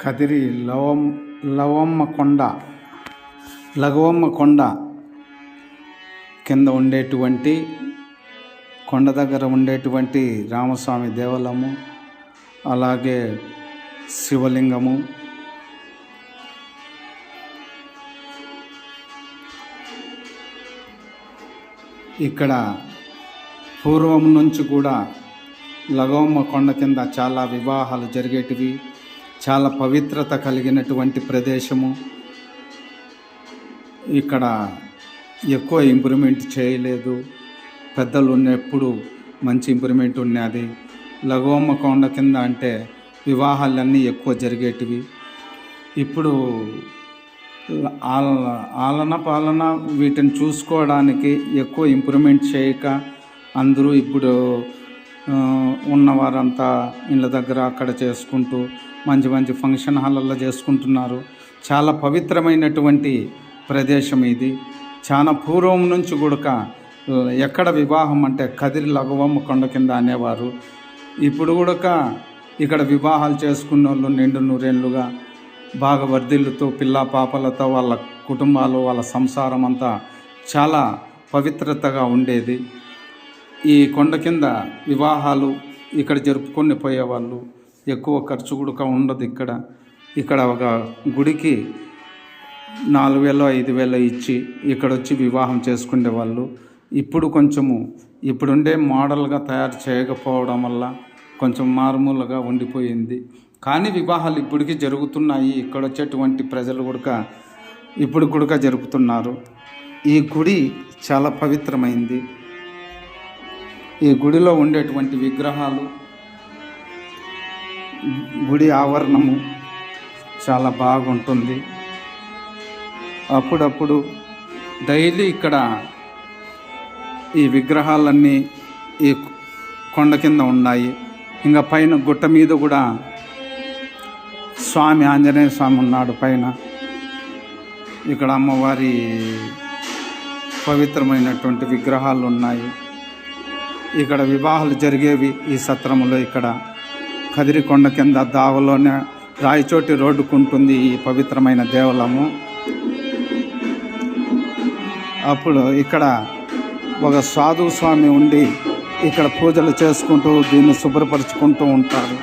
కదిరి లవం లవమ్మ కొండ లఘువమ్మ కొండ కింద ఉండేటువంటి కొండ దగ్గర ఉండేటువంటి రామస్వామి దేవాలయము అలాగే శివలింగము ఇక్కడ పూర్వం నుంచి కూడా లగవమ్మ కొండ కింద చాలా వివాహాలు జరిగేటివి. చాలా పవిత్రత కలిగినటువంటి ప్రదేశము. ఇక్కడ ఎక్కువ ఇంప్రూవ్మెంట్ చేయలేదు. పెద్దలు ఉన్నప్పుడు మంచి ఇంప్రూవ్మెంట్ ఉన్నది. లఘువమ్మ కొండ కింద అంటే వివాహాలన్నీ ఎక్కువ జరిగేటివి. ఇప్పుడు ఆల ఆలన పాలన వీటిని చూసుకోవడానికి ఎక్కువ ఇంప్రూవ్మెంట్ చేయక అందరూ ఇప్పుడు ఉన్నవారంతా ఇళ్ళ దగ్గర అక్కడ చేసుకుంటూ మంచి మంచి ఫంక్షన్ హాలల్లో చేసుకుంటున్నారు. చాలా పవిత్రమైనటువంటి ప్రదేశం ఇది. చాలా పూర్వం నుంచి కూడా ఎక్కడ వివాహం అంటే కదిరి లఘువమ్మ కొండ కింద అనేవారు. ఇప్పుడు కూడా ఇక్కడ వివాహాలు చేసుకున్న వాళ్ళు నిండు నూరేళ్ళుగా బాగా వర్ధిల్లుతో పిల్ల పాపలతో వాళ్ళ కుటుంబాలు వాళ్ళ సంసారం అంతా చాలా పవిత్రతగా ఉండేది. ఈ కొండ కింద వివాహాలు ఇక్కడ జరుపుకొని పోయేవాళ్ళు. ఎక్కువ ఖర్చు కూడా ఉండదు ఇక్కడ. ఇక్కడ ఒక గుడికి నాలుగు వేలు ఐదు వేలు ఇచ్చి ఇక్కడ వచ్చి వివాహం చేసుకునే వాళ్ళు. ఇప్పుడు కొంచెము ఇప్పుడుండే మోడల్గా తయారు చేయకపోవడం వల్ల కొంచెం మారుమూలగా ఉండిపోయింది. కానీ వివాహాలు ఇప్పటికీ జరుగుతున్నాయి. ఇక్కడ వచ్చేటువంటి ప్రజలు కూడా ఇప్పుడు కూడా జరుపుతున్నారు. ఈ గుడి చాలా పవిత్రమైంది. ఈ గుడిలో ఉండేటువంటి విగ్రహాలు గుడి ఆవరణము చాలా బాగుంటుంది. అప్పుడప్పుడు డైలీ ఇక్కడ ఈ విగ్రహాలన్నీ ఈ కొండ కింద ఉన్నాయి. ఇంకా పైన గుట్ట మీద కూడా స్వామి ఆంజనేయ స్వామి ఉన్నాడు పైన. ఇక్కడ అమ్మవారి పవిత్రమైనటువంటి విగ్రహాలు ఉన్నాయి. ఇక్కడ వివాహాలు జరిగేవి ఈ సత్రములో ఇక్కడ. కదిరికొండ కింద దావలోనే రాయచోటి రోడ్డుకుంటుంది ఈ పవిత్రమైన దేవలము అప్పుడు ఇక్కడ ఒక సాధు స్వామి ఉండి ఇక్కడ పూజలు చేసుకుంటూ దీన్ని శుభ్రపరుచుకుంటూ ఉంటారు.